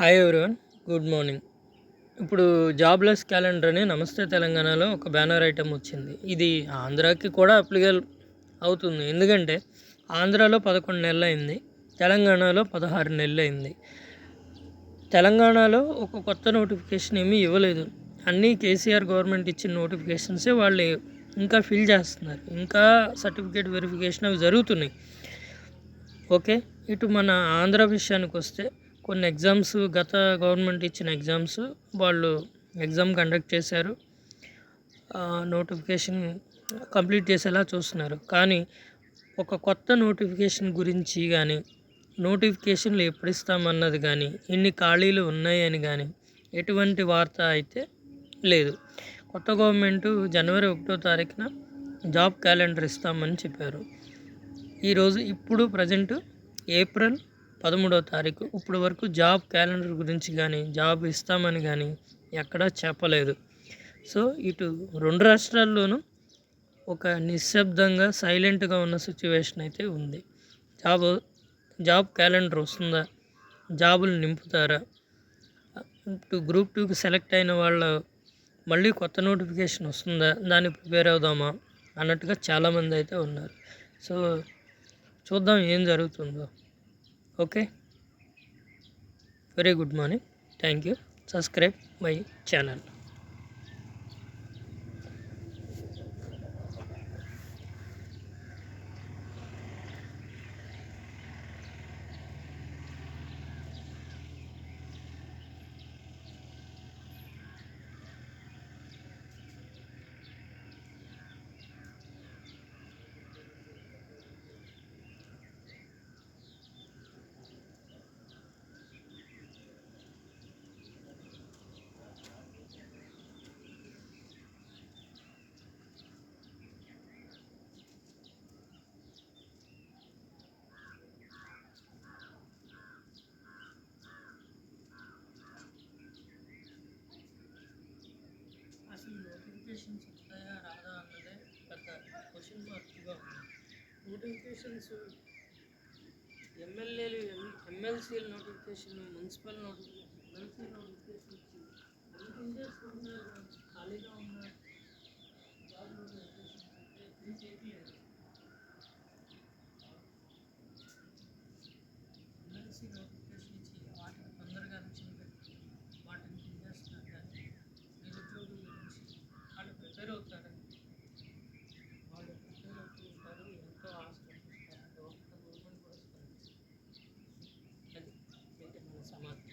Hi everyone good morning ఇప్పుడు jobless calendar అని నమస్తే తెలంగాణలో ఒక బ్యానర్ ఐటెం వచ్చింది ఇది ఆంధ్రాకి కూడా అప్లికల్ అవుతుంది ఎందుకంటే ఆంధ్రాలో పదకొండు నెలలు అయింది తెలంగాణలో పదహారు నెలలు అయింది తెలంగాణలో ఒక కొత్త నోటిఫికేషన్ ఏమీ ఇవ్వలేదు అన్నీ కేసీఆర్ గవర్నమెంట్ ఇచ్చిన నోటిఫికేషన్సే వాళ్ళు ఇంకా ఫిల్ చేస్తున్నారు ఇంకా సర్టిఫికేట్ వెరిఫికేషన్ అవి జరుగుతున్నాయి ఓకే ఇటు మన ఆంధ్ర విషయానికి వస్తే కొన్ని ఎగ్జామ్స్ గత గవర్నమెంట్ ఇచ్చిన ఎగ్జామ్స్ వాళ్ళు ఎగ్జామ్ కండక్ట్ చేశారు నోటిఫికేషన్ కంప్లీట్ చేసేలా చూస్తున్నారు కానీ ఒక కొత్త నోటిఫికేషన్ గురించి కానీ నోటిఫికేషన్లు ఎప్పుడు ఇస్తామన్నది కానీ ఎన్ని ఖాళీలు ఉన్నాయని కానీ ఎటువంటి వార్త అయితే లేదు కొత్త గవర్నమెంటు జనవరి ఒకటో తారీఖున జాబ్ క్యాలెండర్ ఇస్తామని చెప్పారు ఈరోజు ఇప్పుడు ప్రజెంట్ ఏప్రిల్ పదమూడవ తారీఖు ఇప్పటి వరకు జాబ్ క్యాలెండర్ గురించి కానీ జాబ్ ఇస్తామని కానీ ఎక్కడా చెప్పలేదు సో ఇటు రెండు రాష్ట్రాల్లోనూ ఒక నిశ్శబ్దంగా సైలెంట్గా ఉన్న సిచ్యువేషన్ అయితే ఉంది జాబ్ జాబ్ క్యాలెండర్ వస్తుందా జాబులు నింపుతారా ఇటు గ్రూప్ టూకి సెలెక్ట్ అయిన వాళ్ళ మళ్ళీ కొత్త నోటిఫికేషన్ వస్తుందా దాన్ని ప్రిపేర్ అవుదామా అన్నట్టుగా చాలామంది అయితే ఉన్నారు సో చూద్దాం ఏం జరుగుతుందో Okay, very good morning. Thank you. Subscribe my channel. Notifications వస్తాయా రాదా అన్నదే పెద్ద క్వశ్చన్ మార్క్గా ఉంది నోటిఫికేషన్స్ ఎమ్మెల్యేలు ఎమ్మెల్సీల notification municipal notification MLC notification ఖాళీగా ఉన్న sama